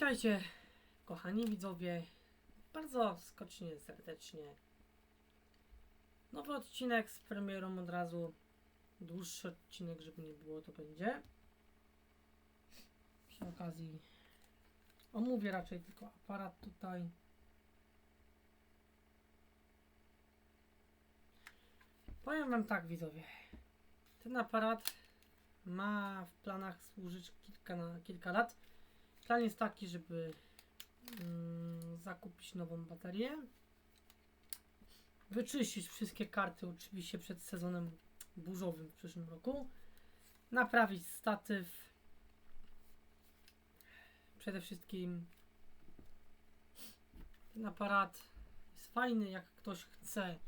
Witajcie, kochani widzowie. Bardzo skocznie, serdecznie. Nowy odcinek z premierą od razu. Dłuższy odcinek, żeby nie było, to będzie. Przy okazji omówię raczej tylko aparat tutaj. Powiem wam tak, widzowie. Ten aparat ma w planach służyć kilka, na, kilka lat. Plan jest taki, żeby mm, zakupić nową baterię. Wyczyścić wszystkie karty oczywiście przed sezonem burzowym w przyszłym roku. Naprawić statyw. Przede wszystkim ten aparat jest fajny, jak ktoś chce.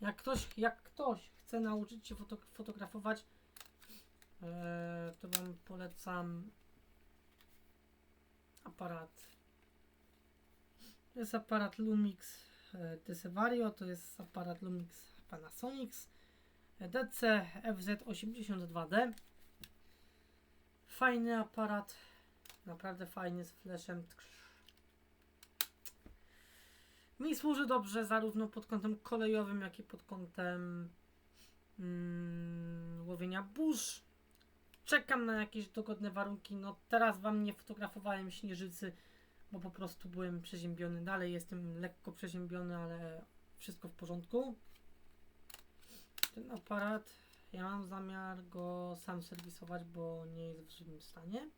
Jak ktoś, jak ktoś chce nauczyć się foto, fotografować, e, to Wam polecam aparat. To jest aparat Lumix e, Desevario, to jest aparat Lumix Panasonic DC FZ82D. Fajny aparat, naprawdę fajny z flashem. Mi służy dobrze zarówno pod kątem kolejowym, jak i pod kątem mm, łowienia burz. Czekam na jakieś dogodne warunki. No teraz wam nie fotografowałem śnieżycy, bo po prostu byłem przeziębiony. Dalej jestem lekko przeziębiony, ale wszystko w porządku. Ten aparat, ja mam zamiar go sam serwisować, bo nie jest w żywym stanie.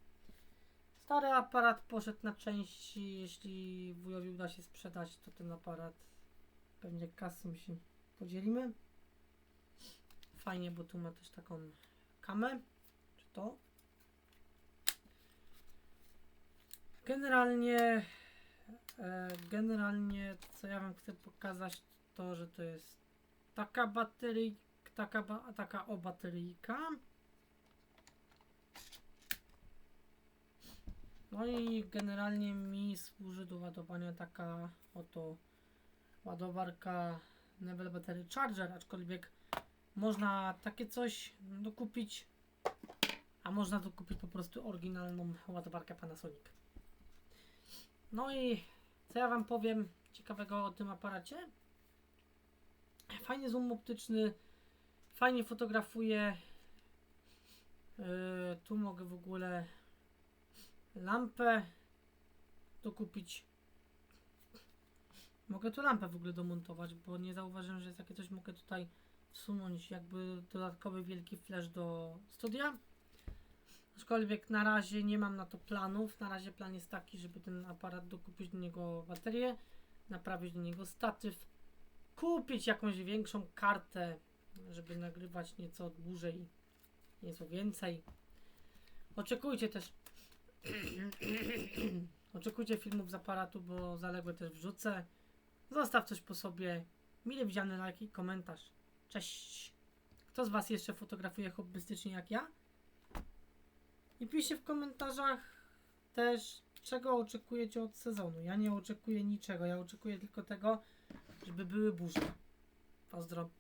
Stary aparat poszedł na części. Jeśli wujowi uda się sprzedać, to ten aparat pewnie kasą się podzielimy. Fajnie, bo tu ma też taką kamę. To? Generalnie, e, generalnie, co ja wam chcę pokazać, to, że to jest taka bateryjka, taka, taka o bateryjka. No i generalnie mi służy do ładowania taka oto ładowarka Nebel Battery Charger, aczkolwiek można takie coś dokupić, a można dokupić po prostu oryginalną ładowarkę Panasonic. No i co ja wam powiem ciekawego o tym aparacie? Fajnie zoom optyczny, fajnie fotografuje. Yy, tu mogę w ogóle lampę dokupić. Mogę tu lampę w ogóle domontować, bo nie zauważyłem, że jest takie coś. Mogę tutaj wsunąć jakby dodatkowy wielki flash do studia. Aczkolwiek na razie nie mam na to planów. Na razie plan jest taki, żeby ten aparat dokupić do niego baterię, naprawić do niego statyw, kupić jakąś większą kartę, żeby nagrywać nieco dłużej, nieco więcej. Oczekujcie też Oczekujcie filmów z aparatu, bo zaległe też wrzucę. Zostaw coś po sobie. Mile widziany like i komentarz. Cześć. Kto z Was jeszcze fotografuje hobbystycznie jak ja? I piszcie w komentarzach też, czego oczekujecie od sezonu. Ja nie oczekuję niczego. Ja oczekuję tylko tego, żeby były burze. Pozdro.